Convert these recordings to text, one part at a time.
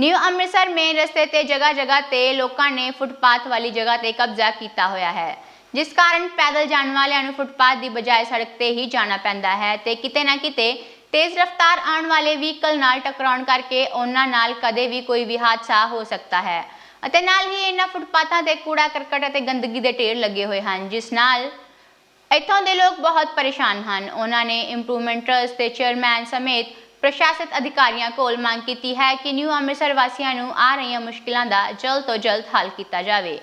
New Amritsar main ਰਸਤੇ ਤੇ ਜਗ੍ਹਾ ਜਗ੍ਹਾ ਤੇ ਲੋਕਾਂ ਨੇ ਫੁੱਟਪਾਥ ਵਾਲੀ ਜਗ੍ਹਾ ਤੇ ਕਬਜ਼ਾ ਕੀਤਾ ਹੋਇਆ ਹੈ। ਜਿਸ ਕਾਰਨ ਪੈਦਲ ਜਾਣ ਵਾਲਿਆਂ ਨੂੰ ਫੁੱਟਪਾਥ ਦੀ ਬਜਾਏ ਸੜਕ ਤੇ ਹੀ ਜਾਣਾ ਪੈਂਦਾ ਹੈ ਤੇ ਕਿਤੇ ਨਾ ਕਿਤੇ ਤੇਜ਼ ਰਫ਼ਤਾਰ ਆਉਣ ਵਾਲੇ ਵਹੀਕਲ ਨਾਲ ਟਕਰਾਉਣ ਕਰਕੇ ਉਹਨਾਂ ਨਾਲ ਕਦੇ ਵੀ ਕੋਈ ਵੀ ਹਾਦਸਾ ਹੋ ਸਕਦਾ ਹੈ। ਅਤੇ ਨਾਲ ਹੀ ਇਹਨਾਂ ਫੁੱਟਪਾਥਾਂ ਤੇ ਕੂੜਾ ਕਰਕਟ ਅਤੇ ਗੰਦਗੀ ਦੇ ਢੇਰ ਲੱਗੇ ਹੋਏ ਹਨ, ਜਿਸ ਨਾਲ ਇੱਥੋਂ ਦੇ ਲੋਕ ਬਹੁਤ ਪਰੇਸ਼ਾਨ ਹਨ। ਉਹਨਾਂ ਨੇ ਇੰਪਰੂਵਮੈਂਟ ਟਰਸਟ ਦੇ ਚੇਅਰਮੈਨ ਸਮੇਤ ਪ੍ਰਸ਼ਾਸਤ ਅਧਿਕਾਰੀਆਂ ਕੋਲ ਮੰਗ ਕੀਤੀ ਹੈ ਕਿ ਨਿਊ ਅੰਮ੍ਰਿਤਸਰ ਵਾਸੀਆਂ ਨੂੰ ਆ ਰਹੀਆਂ ਮੁਸ਼ਕਿਲਾਂ ਦਾ ਜਲਦ ਤੋਂ ਜਲਦ ਹੱਲ ਕੀਤਾ ਜਾਵੇ।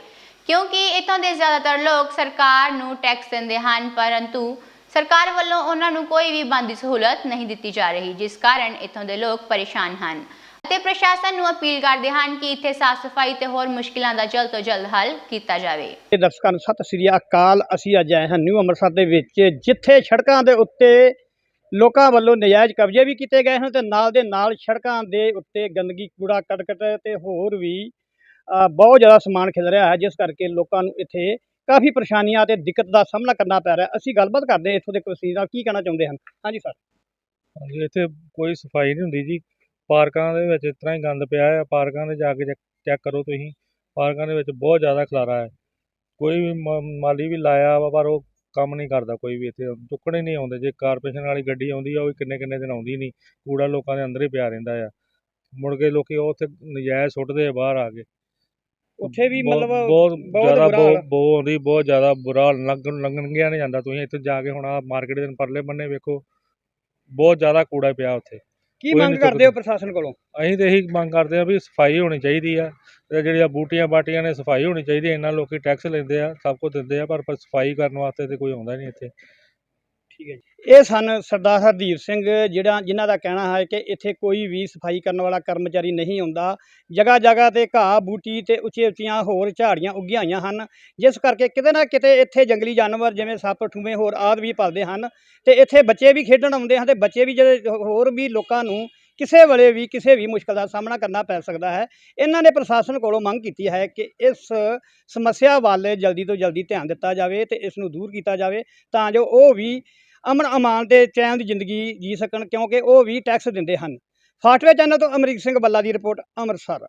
ਕਿਉਂਕਿ ਇੱਥੋਂ ਦੇ ਜ਼ਿਆਦਾਤਰ ਲੋਕ ਸਰਕਾਰ ਨੂੰ ਟੈਕਸ ਦਿੰਦੇ ਹਨ, ਪਰੰਤੂ ਸਰਕਾਰ ਵੱਲੋਂ ਉਹਨਾਂ ਨੂੰ ਕੋਈ ਵੀ ਬੰਦੀ ਸਹੂਲਤ ਨਹੀਂ ਦਿੱਤੀ ਜਾ ਰਹੀ, ਜਿਸ ਕਾਰਨ ਇੱਥੋਂ ਦੇ ਲੋਕ ਪਰੇਸ਼ਾਨ ਹਨ। ਅਤੇ ਪ੍ਰਸ਼ਾਸਨ ਨੂੰ ਅਪੀਲ ਕਰਦੇ ਹਨ ਕਿ ਇੱਥੇ ਸਾਫ਼ ਸਫ਼ਾਈ ਤੇ ਹੋਰ ਮੁਸ਼ਕਿਲਾਂ ਦਾ ਜਲਦ ਤੋਂ ਜਲਦ ਹੱਲ ਕੀਤਾ ਜਾਵੇ। ਦਰਸ਼ਕਾਂ ਨੂੰ ਸਤਿ ਸ੍ਰੀ ਅਕਾਲ। ਅਸੀਂ ਅੱਜ ਆਏ ਹਾਂ ਨਿਊ ਅੰਮ੍ਰਿਤਸਰ ਦੇ ਵਿੱਚ, ਜਿੱਥੇ ਸੜਕਾਂ ਦੇ ਉੱਤੇ ਲੋਕਾਂ ਵੱਲੋਂ ਨਜਾਇਜ਼ ਕਬਜ਼ੇ ਵੀ ਕੀਤੇ ਗਏ ਹਨ ਤੇ ਨਾਲ ਦੇ ਨਾਲ ਸੜਕਾਂ ਦੇ ਉੱਤੇ ਗੰਦਗੀ, ਕੂੜਾ, ਕਰਕਟ ਤੇ ਹੋਰ ਵੀ ਬਹੁਤ ਜ਼ਿਆਦਾ ਸਮਾਨ ਖਿਲ ਰਿਹਾ ਹੈ, ਜਿਸ ਕਰਕੇ ਲੋਕਾਂ ਨੂੰ ਇੱਥੇ ਕਾਫੀ ਪਰੇਸ਼ਾਨੀਆਂ ਤੇ ਦਿੱਕਤ ਦਾ ਸਾਹਮਣਾ ਕਰਨਾ ਪੈ ਰਿਹਾ ਅਸੀਂ ਗੱਲਬਾਤ ਕਰਦੇ ਹਾਂ ਇੱਥੋਂ ਦੇ ਵਸਨੀਕ ਨਾਲ, ਕੀ ਕਹਿਣਾ ਚਾਹੁੰਦੇ ਹਨ? ਹਾਂਜੀ ਸਰ ਹਾਂਜੀ, ਇੱਥੇ ਕੋਈ ਸਫ਼ਾਈ ਨਹੀਂ ਹੁੰਦੀ ਜੀ। ਪਾਰਕਾਂ ਦੇ ਵਿੱਚ ਇਸ ਤਰ੍ਹਾਂ ਹੀ ਗੰਦ ਪਿਆ ਹੈ। ਪਾਰਕਾਂ ਦੇ ਜਾ ਕੇ ਚੈੱਕ ਚੈੱਕ ਕਰੋ ਤੁਸੀਂ। ਪਾਰਕਾਂ ਦੇ ਵਿੱਚ ਬਹੁਤ ਜ਼ਿਆਦਾ ਖਲਾਰਾ ਹੈ। ਕੋਈ ਵੀ ਮ- ਮਾਲੀ ਵੀ ਲਾਇਆ ਵਾ, ਪਰ ਉਹ ਕੰਮ ਨਹੀਂ ਕਰਦਾ ਕੋਈ ਵੀ ਇੱਥੇ ਚੁੱਕਣੇ ਨਹੀਂ ਆਉਂਦੇ ਜੇ ਕਾਰਪੋਰੇਸ਼ਨ ਵਾਲੀ ਗੱਡੀ ਆਉਂਦੀ ਆ ਉਹ ਵੀ ਕਿੰਨੇ ਕਿੰਨੇ ਦਿਨ ਆਉਂਦੀ ਨਹੀਂ ਕੂੜਾ ਲੋਕਾਂ ਦੇ ਅੰਦਰ ਹੀ ਪਿਆ ਰਹਿੰਦਾ ਆ। ਮੁੜ ਕੇ ਲੋਕੀ ਉਹ ਉੱਥੇ ਨਜਾਇਜ਼ ਸੁੱਟਦੇ ਆ ਬਾਹਰ ਆ ਕੇ। ਉੱਥੇ ਵੀ ਬਹੁਤ- ਮਤਲਬ ਬਹੁਤ ਜ਼ਿਆਦਾ ਬੁਰਾ ਹਾਲ ਬਹੁਤ ਬਹੁਤ ਆਉਂਦੀ ਬਹੁਤ ਜ਼ਿਆਦਾ ਬੁਰਾ ਹਾਲ, ਲੰਘਣ ਲੰਘਣ ਗਿਆ ਨਹੀਂ ਜਾਂਦਾ। ਤੁਸੀਂ ਇੱਥੇ ਜਾ ਕੇ ਹੁਣ ਆ ਮਾਰਕੀਟ ਦੇ ਪਰਲੇ ਬੰਨੇ ਵੇਖੋ ਬਹੁਤ ਜ਼ਿਆਦਾ ਕੂੜਾ ਪਿਆ ਉੱਥੇ। ਕੀ ਕੋਈ ਮੰਗ ਨਹੀਂ ਕਰਦੇ ਹੋ। ਪ੍ਰਸ਼ਾਸਨ ਕੋਲੋਂ ਅਸੀਂ ਤਾਂ ਇਹੀ ਮੰਗ ਕਰਦੇ ਆ ਵੀ ਸਫ਼ਾਈ ਹੋਣੀ ਚਾਹੀਦੀ ਆ ਤੇ ਜਿਹੜੀਆਂ ਬੂਟੀਆਂ ਬਾਟੀਆਂ ਨੇ ਸਫ਼ਾਈ ਹੋਣੀ ਚਾਹੀਦੀ ਆ ਇਹਨਾਂ ਲੋਕੀ ਟੈਕਸ ਲੈਂਦੇ ਆ ਸਭ ਕੁਝ ਦਿੰਦੇ ਆ ਪਰ ਪਰ ਸਫ਼ਾਈ ਕਰਨ ਵਾਸਤੇ ਤੇ ਕੋਈ ਆਉਂਦਾ ਨਹੀਂ ਇੱਥੇ ਠੀਕ ਹੈ ਜੀ। ਇਹ ਸਨ ਸਰਦਾਰ ਹਰਦੀਪ ਸਿੰਘ, ਜਿਹੜਾ ਜਿਨ੍ਹਾਂ ਦਾ ਕਹਿਣਾ ਹੈ ਕਿ ਇੱਥੇ ਕੋਈ ਵੀ ਸਫ਼ਾਈ ਕਰਨ ਵਾਲਾ ਕਰਮਚਾਰੀ ਨਹੀਂ ਹੁੰਦਾ ਜਗ੍ਹਾ ਜਗ੍ਹਾ ਤੇ ਘਾਹ, ਬੂਟੀ ਤੇ ਉੱਚੀਆਂ ਉੱਚੀਆਂ ਹੋਰ ਝਾੜੀਆਂ ਉੱਗੀਆਂ ਹੋਈਆਂ ਹਨ। ਜਿਸ ਕਰਕੇ ਕਿਤੇ ਨਾ ਕਿਤੇ ਇੱਥੇ ਜੰਗਲੀ ਜਾਨਵਰ ਜਿਵੇਂ ਸੱਪ, ਠੂਵੇਂ ਹੋਰ ਆਦਿ ਵੀ ਪਲਦੇ ਹਨ ਤੇ ਇੱਥੇ ਬੱਚੇ ਵੀ ਖੇਡਣ ਆਉਂਦੇ ਹਨ ਤੇ ਬੱਚੇ ਵੀ ਜਿਹੜੇ ਹੋਰ ਵੀ ਲੋਕਾਂ ਨੂੰ ਕਿਸੇ ਵੇਲੇ ਵੀ ਕਿਸੇ ਵੀ ਮੁਸ਼ਕਲ ਦਾ ਸਾਹਮਣਾ ਕਰਨਾ ਪੈ ਸਕਦਾ ਹੈ। ਇਹਨਾਂ ਨੇ ਪ੍ਰਸ਼ਾਸਨ ਕੋਲੋਂ ਮੰਗ ਕੀਤੀ ਹੈ ਕਿ ਇਸ ਸਮੱਸਿਆ ਵੱਲ ਜਲਦੀ ਤੋਂ ਜਲਦੀ ਧਿਆਨ ਦਿੱਤਾ ਜਾਵੇ ਤੇ ਇਸ ਨੂੰ ਦੂਰ ਕੀਤਾ ਜਾਵੇ ਤਾਂ ਜੋ ਉਹ ਵੀ ਅਮਨ ਅਮਾਨ ਤੇ ਚੈਨ ਦੀ ਜ਼ਿੰਦਗੀ ਜੀ ਸਕਣ ਕਿਉਂਕਿ ਉਹ ਵੀ ਟੈਕਸ ਦਿੰਦੇ ਹਨ। ਫਾਟਵੇ ਚੈਨਲ ਤੋਂ ਅਮਰੀਕ ਸਿੰਘ ਬੱਲਾ ਦੀ ਰਿਪੋਰਟ, ਅੰਮ੍ਰਿਤਸਰ।